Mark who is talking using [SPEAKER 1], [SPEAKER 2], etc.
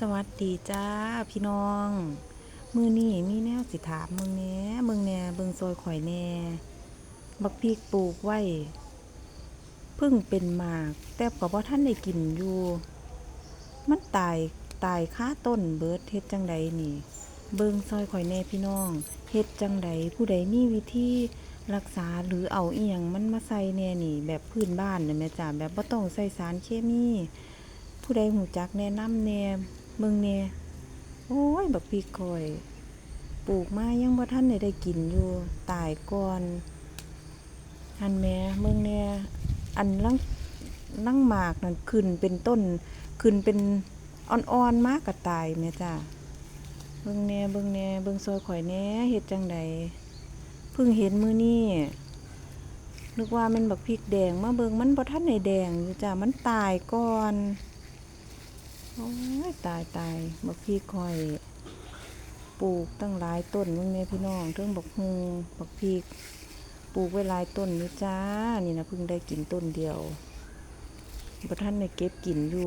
[SPEAKER 1] สวัสดีจ้าพี่น้อง มือนี่มีแนวสิถามมึงแหน่เบิ่งแหน่เบิงซอยข่อยแหน่บักพริกปลูกไว้พิ่งเป็นหมาก แต่ก็บ่ทันได้กินอยู่ มันตายตายคาต้นเบิดเฮ็ดจังใดนี่ เบิงซอยข่อยแหน่พี่น้องเฮ็ดจังใดผู้ใดมีวิธีรักษาหรือเอาเอียงมันมาใส่แน่นี่ แบบพื้นบ้านน่ะแม่จ้าแบบบ่ต้องใส่สารเคมีผู้ใดหูจักแนะนำแน่ เบิ่งแหน่โอ้ยบักพริกข่อย ปลูกมายังบ่ทันได้ได้กินอยู่ ตายก่อนหันแม่เบิ่งแหน่อันลังลังหมากนั่นขึ้นเป็นต้น ขึ้นเป็นอ่อนๆมากก็ตายแม่จ้าเบิ่งแหน่เบิ่งแหน่เบิ่งซอยข่อยแหน่เฮ็ดจังใดเพิ่งเห็นมื้อนี้นึกว่ามันบักพริกแดงมาเบิ่งมันบ่ทันได้แดงอยู่จ้ามันตายก่อน โอ้ยตายตายบักพี่คอยปลูกตั้งหลายต้นมึงเนี่ยพี่น้องเรื่องบักฮุงบักพีกปลูกไว้หลายต้นนี่จ้า นี่นะเพิ่งได้กินต้นเดียวบ่ท่านในเก็บกินอยู่